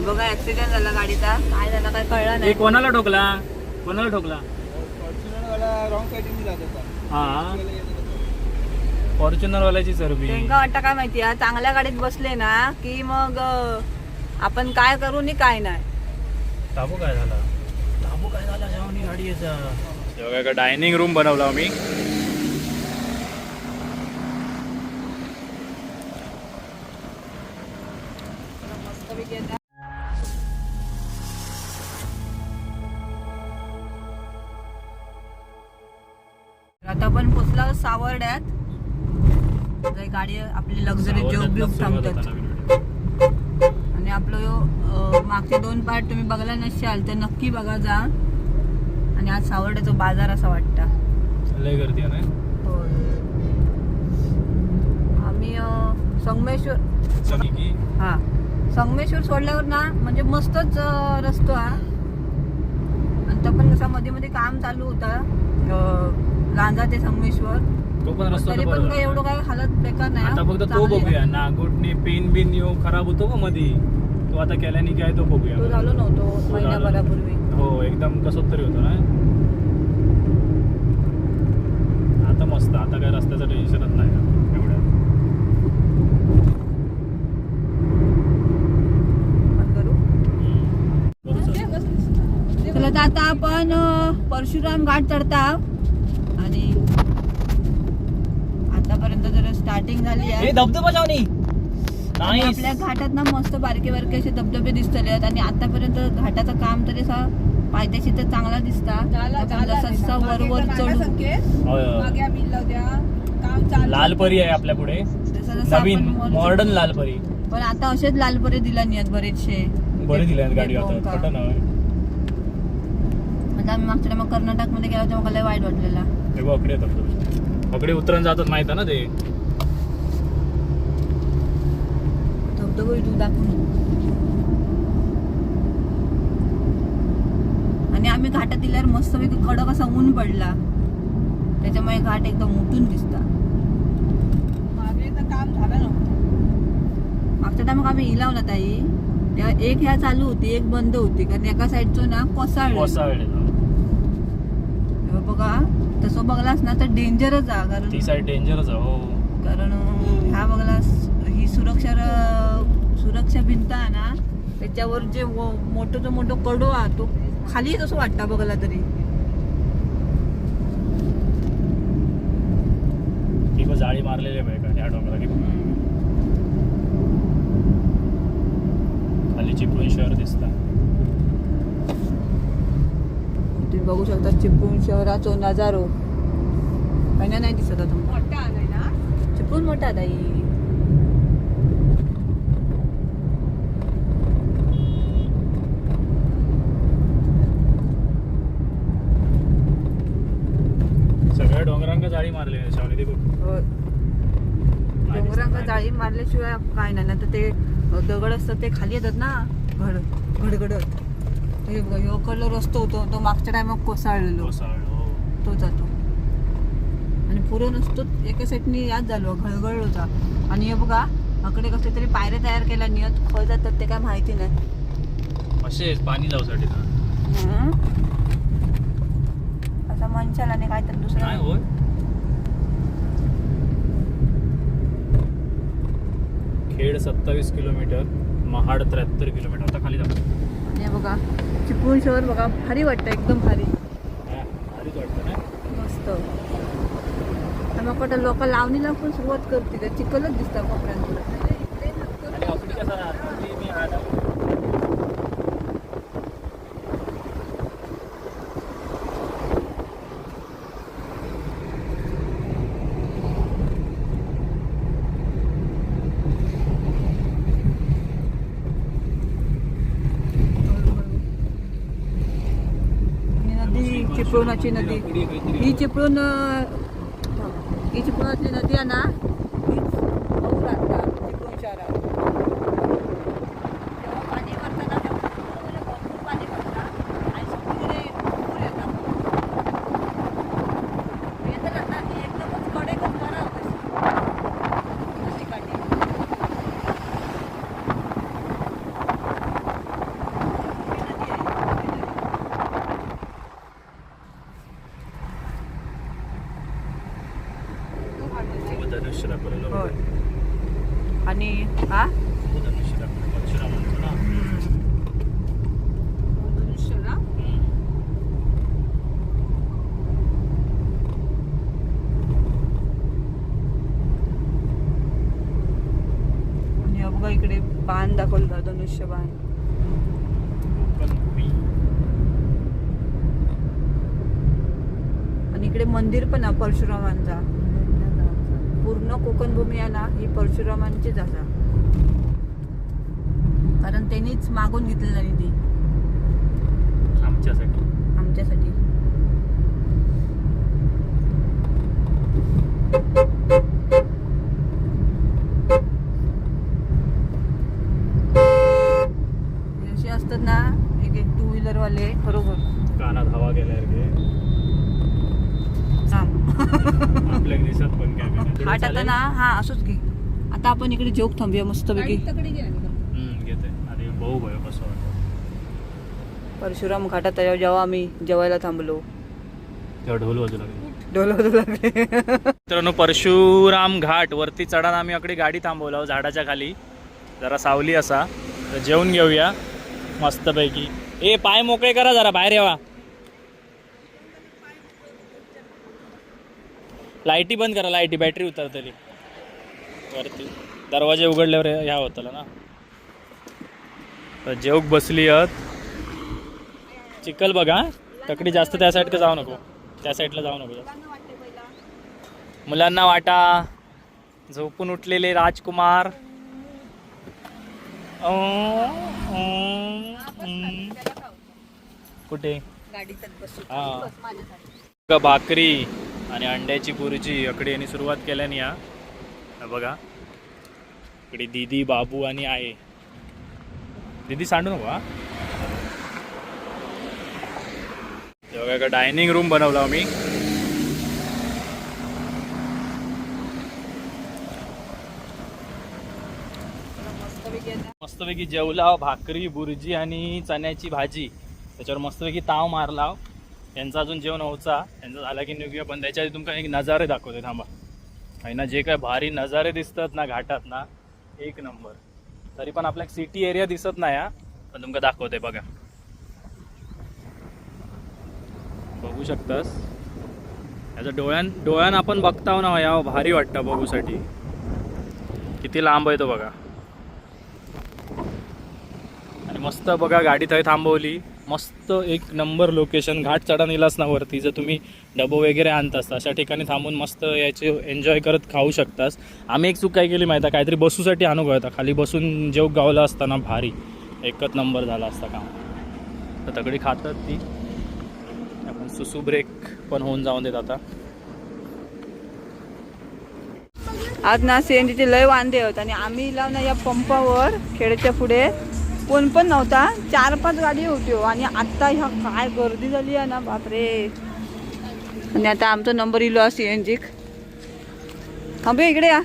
बघा ऍक्सिडेंट झाला गाडीचा. काय झाला काय कळलं हे नाही. कोणाला ठोकला? कोणाला ठोकला? रॉंग साईडने जात होता. हा. फॉर्च्युनर वाल्याची चरबी त्यांका वाटतं काय माहिती आहे? चांगल्या गाडीत बसले ना की मग अं, आपण काय करू नि काय नाही. ताबू काय झाला? ताबू काय झाला? गाडी याचा डायनिंग रूम बनवला आम्ही. आपण पोचलो सावर्ड्यात गाडी आपली लक्झरी जॉब थांबतात. आणि आपलं मागचे दोन पार्ट तुम्ही बघला नसाल तर नक्की बघा जा. आणि आज सावर्ड्याचा बाजार असा वाटता. आम्ही संगमेश्वर हा. संगमेश्वर सोडल्यावर ना म्हणजे मस्तच रस्तो हा. आणि तो पण कसा मध्ये मध्ये काम चालू होता. लांजा ते संगमेश्वर. तो पण रस्ता तरी पण काही एवढं काय हालत बेकार नाही आता हा. फक्त तो चांगली आहे. बघूया नागोटने पेन बिन येऊ खराब होतो का मधी? तो आता केल्याने काय तो बघूया. तो झालो नव्हतो तो झालो. महिन्याभरापूर्वी. हो एकदम कसं तरी होतं ना. आता मस्त आता काय रस्त्याचं टेन्शनच नाही एवढ्या बंद करू करू चल. तर आता आपण परशुराम घाट चढता आणि आतापर्यंत जर स्टार्टिंग झाली आहे. हे धबधबा जावनी आणि नाही आपल्या घाटात ना मस्त बारके बारके असे धबधबे दिसतले आहेत. आणि आतापर्यंत घाटाचं काम तरी असा पायथ्याशी तर चांगला दिसता. आपण जसा जसा वर वर चढू. लालपरी आहे आपल्या पुढे. नवीन मॉडर्न. लालपरी पण आता असेच लालपरे दिला नाहीत बरेचसे बरे दिले आहेत गाडी हो आता म्हणजे आम्ही मागच्या मग कर्नाटकमध्ये गेलो तेव्हा मला लय वाईट वाटलेला. येतात अकडे उतरण जातात माहीत आहे ना ते? धबधबा तू दाखवून आणि आम्ही घाटात दिल्यावर मस्त पैकी कडक असा ऊन पडला. त्याच्यामुळे घाट एकदम उठून दिसता मागच्या टायमाक आम्ही इलावला ताई. तेव्हा एक ह्या चालू होती एक बंद होती. कारण एका साईडचं ना कोसाळ कोसाळले. बघा तसं बघलास ना तर डेंजरच आहे कारण ती साईड डेंजरच आहे हो. कारण ह्या बघलास ही सुरक्षा र- सुरक्षा भिंत आहे ना त्याच्यावर जे वो- मोठं तो मोठं कडो आहे तो खाली तसं वाटता बघला तरी. ती पण जाळी मारलेली आहे डोंगरा की खाली चिपळूण शहर दिसतं. तुम्ही बघू शकता चिपळूण शहराचो नजारो. पहिल्या नाही दिसत आता चिपळूण मोठा ताई. सगळ्या डोंगरांका जाळी मारली आहे शावनी ती बघ. डोंगरांका जाळी मारल्याशिवाय काय नाही. ना तर ते दगड असतात ते खाली येतात ना? घड घडघडत. हे बघा, ह्यो कडला रस्तो होतो तो मागच्या टायमात कोसळलेलो. कोसाळ हो. तो जातो. आणि पुढे नसतो एका साईडनी याद झालो घळघळ होता आणि हे बघा अकडे कसले तरी पायऱ्या तयार केल्या नियत खळ जातात ते काय माहिती नाही. असे पाणी जाऊसाठी हम्म. असा मनशाल आणि काय तर दुसरं होय खेड सत्तावीस किलोमीटर महाड त्र्याहत्तर किलोमीटर. आता खाली जातो आणि हे बघा. चिपळूण शहर बघा भारी वाटतं एकदम भारी. मस्त. मग वाटतं लोक लावणीला पण सुरुवात करते चिखलच दिसतात कोपऱ्यांकडे आणि आपली कसं आतमध्ये मी आला आणि नदी चिपळूणाची नदी ही चिपळूण अं, ही चिपळूणातली नदी आहे ना हीच पाऊस लागता चिपळूण शहरात तेव्हा पाणी भरताना तेव्हा भरपूर पाणी भरता आणि सगळीकडे पूर येतात. येतात ना, ती एकदमच कडेकच करा कशी. नदीकाठी. बाण दाखवलं धनुष्य बाण. आणि इकडे मंदिर पण आहे परशुरामांचा. पूर्ण कोकण भूमी आहे ना ही परशुरामांचीच असा कारण त्यांनीच मागून घेतलेला निधी. आमच्यासाठी. आमच्यासाठी हे असे असतात ना एक एक टू व्हीलर वाले बरोबर कानात हवा गेल्यासारखे थांब आपल्या दिसत पण कॅमेरा हाट आता ना हा असंच घे आता आपण इकडे जोक थांबूया मस्तपैकी. घेते. आणि भाऊ भयो कसं वाटतं. परशुराम घाटात जेव्हा जेव्हा आम्ही जेवायला थांबलो. तेव्हा ढोल वाजू लागले. ढोल वाजू लागले. मित्रांनो परशुराम घाट वरती चढान आम्ही अकडे गाडी थांबवला झाडाच्या खाली. जरा सावली असा. तर जेवून घेऊया. मस्तपैकी. ए पाय मोकळे करा जरा बाहेर यावा. लाईटी बंद करा लाईटी. बॅटरी उतरतली. वरती. दरवाजे उघडल्यावर ह्या होतला ना. तर जेवक बसली आहेत. चिखल बघा तकडी जास्त त्या साईडकडे जाऊ नको. त्या साईडला जाऊ नको. मुलांना वाटा. झोपून उठलेले राजकुमार. कुठे? हा. भाकरी आणि अंड्याची बुर्जी अकडे यांनी सुरुवात केल्याने या. बघा. इकडे दीदी बाबू आणि आहे दीदी सांडू नको हा. हे डायनिंग रूम बनवला आम्ही मस्तपैकी जेवला भाकरी बुर्जी आणि चण्याची भाजी. त्याच्यावर मस्तपैकी ताव मारला. यांचा अजून जेवण होचा यांचा झाला की निघूया पण त्याच्या आधी तुमका एक नजारे दाखवते थांबा. आहे ना जे काय भारी नजारे दिसतात ना घाटात ना एक नंबर. तरी पण आपल्या सिटी एरिया दिसत नाही हा. पण तुमका दाखवते बघा. बघू शकतास. याचं डोळ्यान डोळ्यान आपण बघताव ना या भारी वाटतं बघूसाठी. किती लांब आहे तो बघा. आणि मस्त बघा गाडी थंय थांबवली. मस्त एक नंबर लोकेशन घाट चढा नेलास ना वरती जर तुम्ही डबो वगैरे आणतास अशा ठिकाणी थांबून मस्त याचे एन्जॉय करत खाऊ शकतास. आम्ही एक चूक काय केली माहिती काहीतरी बसूसाठी आणू होता खाली बसून जेव गावला असताना भारी. एकच नंबर झाला असता काम. तर तगडी खातात ती. आपण सुसू ब्रेक पण होऊन जाऊन देत आता. आज ना सीएनजीचे लय वांदे होत आणि आम्ही लावून या पंपावर खेड्याच्या पुढे कोण पण नव्हता. चार पाच गाडी होती हो. आणि आत्ता ह्या काय गर्दी झाली आहे ना बापरे. आणि आता आमचा नंबर इलो सीएनजी थांबे इकडे या.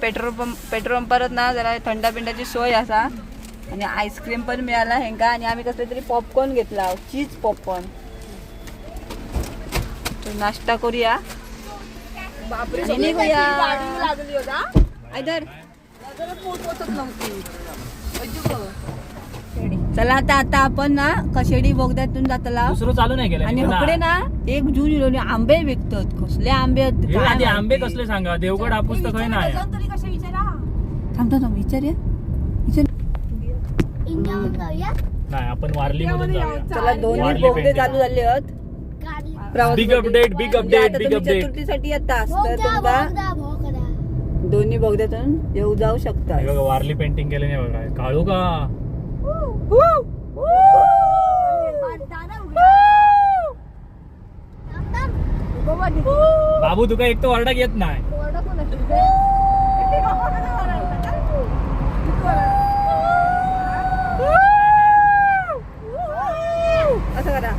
पेट्रोल पंप पेट्रोल पंपारच ना जरा थंडा पिंडाची सोय असा. आणि आईस्क्रीम पण मिळाला हेंका. आणि आम्ही कसले तरी पॉपकॉर्न घेतला हो. चीज पॉपकॉर्न नाश्ता करूया. आयदर. चला आता आता आपण ना कशेडी बोगद्यातून जातला. दुसरं चालू नाही केलं आणि इकडे ना एक जून इलो आंबे विकतात. कसले आंबे आहेत आंबे. कसले सांगा? देवगड हापूस तर काही नाही. थांब थांब थांब, विचारूया विचार. नाही आपण वारली चला बोगदे. चालू झाले आहेत. प्रवास Big मध्ये. update, big म्हणजे update, आता big तुम्ही update. चतुर्थीसाठी तर तुमका दोन्ही बोगद्यातून येऊ जाऊ शकता. हे बघा वारली पेंटिंग केले नाही बघा. काळू का? बाबू तुका एक तर ओरडा येत नाही असं करा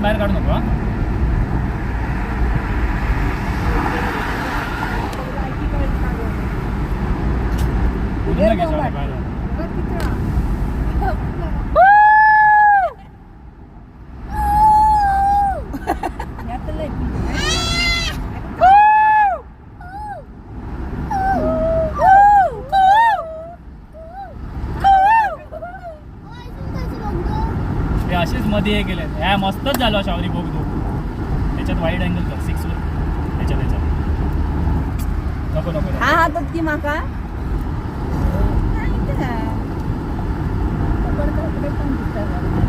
भाऊ मान बाहेर काढू नको हा. पूर्ण घे सगळं बाहेर. हे अशीच मध्ये हे केलं ह्या मस्तच झालो शावरी बघ तू. त्याच्यात वाईड अँगल कर. सिक्स वर. त्याच्यात त्याच्यात. नको नको. हा हातात की माका नाही ते. पकडता इकडे पण दिसतं जरा.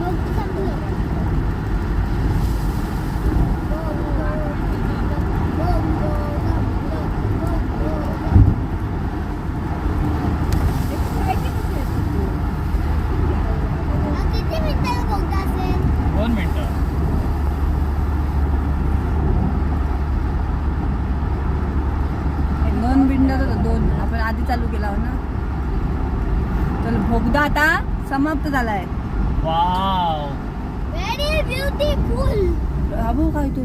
बघ तू सांगतो किती मिनिटाला बोगदा असेल दोन मिनिटं दोन बिंडर दोन आपण आधी चालू केला हो ना. तर भोगदा आता समाप्त झालाय. वाव. व्हेरी ब्युटिफुल भाऊ काय तू?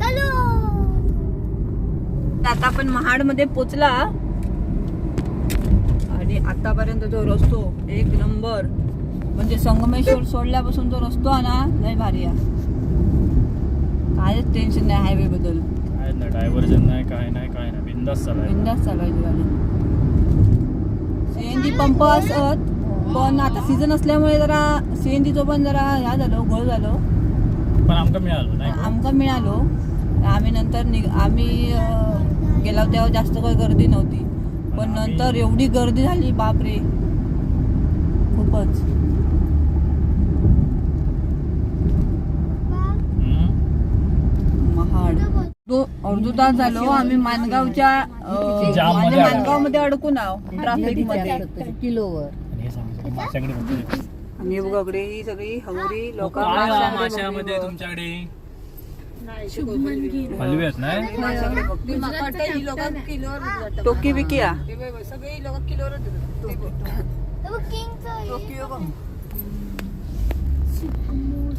चलो आता आपण महाडमध्ये पोचला. आणि आतापर्यंत जो रस्तो एक नंबर. म्हणजे संगमेश्वर सोडल्यापासून जो रस्तो आहे ना लय भारी आहे. कायच टेन्शन नाही हायवे बद्दल. काय नाही डायव्हर्जन नाही काय नाही काय नाही. बिंदास चालवायची गाडी सीएनजी पंप असत पण आता सीझन असल्यामुळे जरा सीएनजीचं पण जरा ह्या झालो घोळ झालो. पण आमका मिळालो नाही का? आमका मिळालो. आम्ही नंतर निघ आम्ही अं, गेलो तेव्हा जास्त काही गर्दी नव्हती. पण नंतर एवढी गर्दी झाली बापरे. खूपच हम्म. महाड दो अर्धा तास झालो आम्ही मानगावच्या म्हणजे. मानगावमध्ये अडकून आहो ट्रॅफिकमध्ये. किलोवर. आणि हे सांगितलं, माशाकडे बघतोय. आणि बघ इकडे ही सगळी हवरी लोक माशामध्ये तुमच्याकडे? हलवी आहेत नाही टोकी बिकी या.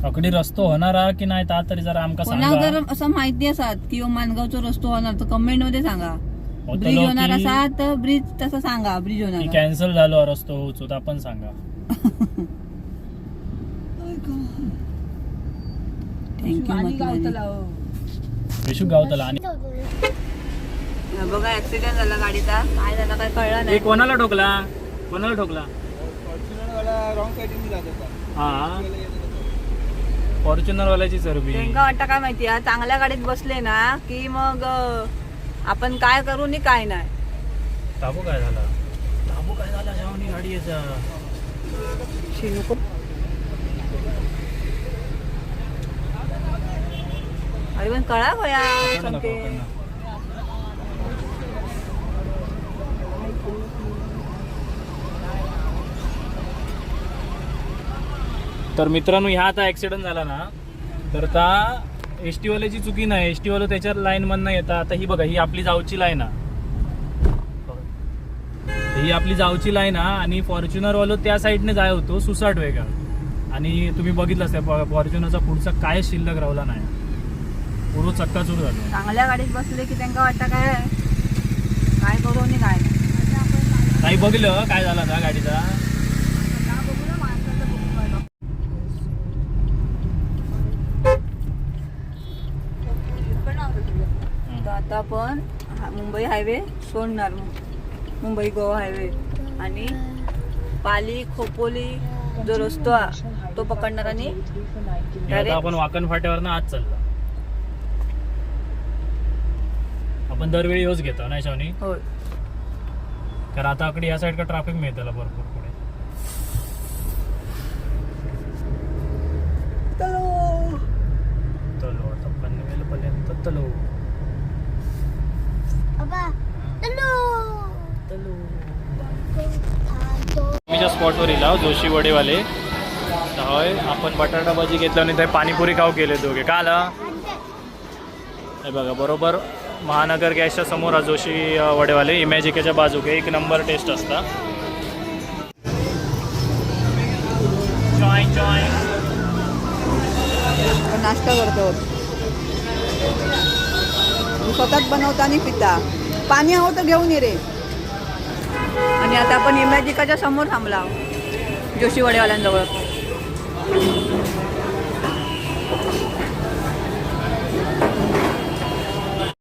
अकडी रस्तो होणार हा की नाही ता तरी जरा आमका कोणाक सांगा जर असं माहिती असत की मानगावचा रस्तो होणार तर कमेंटमध्ये सांगा. होतलो ब्रिज होणार की- असा तर ब्रिज तसं सांगा ब्रिज की होणार कॅन्सल झालो हा रस्तो होऊचो तर आपण सांगा. थँक्यू विशू गावतला आणि बघा ऍक्सिडेंट झाला गाडीचा. काय झाला काय कळलं हे नाही कोणाला ठोकला? कोणाला ठोकला? फॉर्च्युनरवाला रॉंग साईडने जात होता. हा. फॉर्च्युनर वाल्याची चरबी. त्यांका वाटतं काय माहिती आहे चांगल्या गाडीत बसले ना की मग अं, आपण काय करू नि काय नाही. ताबू काय झाला? ताबू काय झाला? शावनी गाडी याचा. अरे पण कळा नको, सांगते. तर मित्रांनो ह्या आता ऍक्सिडेंट झाला ना तर त्या एस वाल्याची चुकी नाही. एस वाला त्याच्या लाईन मधनं येतात आता ही बघा ही आपली जावची लाईन हा ही आपली जावची लाईन हा आणि फॉर्च्युनर वालो त्या साईडने जाय होतो सुसाट वेगळा आणि तुम्ही बघितलंच त्या फॉर्च्युनरचा पुढचा काय शिल्लक राहिला नाही. पूर्ण चक्काचूर झालो. चांगल्या गाडीत बसले की त्यांना वाटतं काय काय करू आणि काय नाही. बघलं काय झाला त्या गाडीचा तर आता आपण हा- मुंबई हायवे सोडणार मुंबई गोवा हायवे. आणि पाली खोपोली जो रस्तो तो पकडणार आणि हे आता? आपण वाकण फाट्यावरनं आज चाललो. आपण दरवेळी योच घेतो नाही शावनी होय. कारण आता आकडे या साईड का ट्रॅफिक मिळतं भरपूर पुढे. तलो आता पनवेल पर्यंत तलो मी स्पॉटवर येला जोशी वडेवाले. होय आपण बटाटा भाजी घेतलं आणि ते पाणीपुरी खाऊ केले दोघे. का आला? हे बघा बरोबर महानगर गॅसच्या समोर हा जोशी वडेवाले. इमॅजिकेच्या बाजूक एक नंबर टेस्ट असता. जॉईन जॉईन आपण नाश्ता करतो. स्वतःच बनवता आणि पिता. पाणी हवं तर घेऊन ये रे. आणि आता आपण इमॅजिकाच्या समोर थांबला जोशी वडेवाल्यांजवळ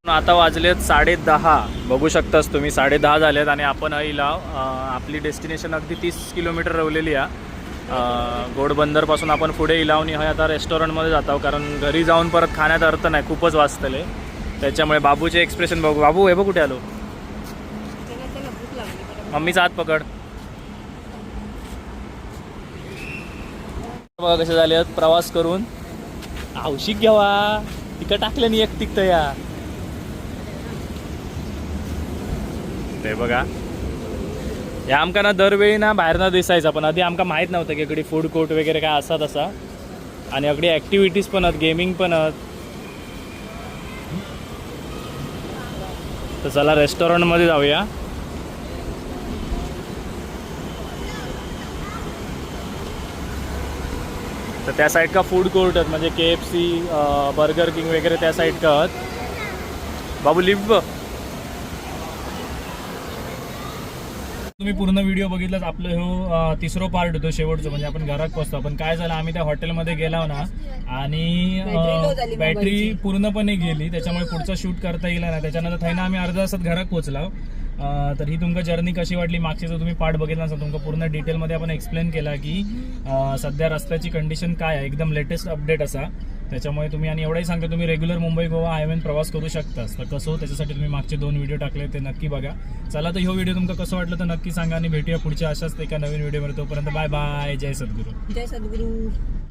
आता वाजलेत साडे दहा. बघू शकतास तुम्ही साडे दहा झालेत आणि आपण आईला आपली डेस्टिनेशन अगदी तीस किलोमीटर रवलेली आहे. घोडबंदरपासून आपण पुढे इलावणी आहे आता रेस्टॉरंटमध्ये जातो कारण घरी जाऊन परत खाण्यात अर्थ नाही खूपच वाचतले. त्याच्यामुळे बाबूचे एक्सप्रेशन बघू. बाबू हे बघ कुठे आलो? मम्मीचा हात पकड. बघा कसे झाले प्रवास करून. औषिक घ्यावा. तिकं टाकलं एक तिकत या. ते बघा. या आमका ना दरवेळी ना बाहेर ना दिसायचा पण आधी आमका माहीत नव्हतं की इकडे फूड कोर्ट वगैरे काय असा आणि अगदी ॲक्टिव्हिटीज पण आहेत गेमिंग पण आहेत. तर चला रेस्टॉरंटमध्ये जाऊया. तर त्या साईड का फूड कोर्ट आहेत म्हणजे K F C Burger King वगैरे त्या साईड का आहेत. बाबू लिफ्ट तुम्ही पूर्ण व्हिडिओ बघितलाच. आपलं हो तिसरं पार्ट होतो शेवटचं. म्हणजे आपण घरात पोहोचतो. पण काय झालं आम्ही त्या हॉटेलमध्ये गेलो ना. आणि बॅटरी. पूर्णपणे गेली. त्याच्यामुळे पुढचं शूट करता येईल ना. त्याच्यानंतर थैना आम्ही अर्धा तासात घरात पोहोचलो. तर ही तुमका जर्नी कशी वाटली? मागची जर तुम्ही पार्ट बघितला नसेल तुमका पूर्ण डिटेलमध्ये आपण एक्सप्लेन केला की सध्या रस्त्याची कंडिशन काय आहे? एकदम लेटेस्ट अपडेट असा. त्याच्यामुळे तुम्ही आणि एवढंही सांगतो तुम्ही रेग्युलर मुंबई गोवा हायवेन प्रवास करू शकतास. तर कसं हो, त्याच्यासाठी तुम्ही मागचे दोन व्हिडिओ टाकले ते नक्की बघा. चला तर ह्यो व्हिडिओ तुमका कसं वाटलं तर नक्की सांगा आणि भेटूया पुढच्या अशाच एका नवीन व्हिडिओमध्ये तोपर्यंत बाय बाय जय सद्गुरू. जय सद्गुरू.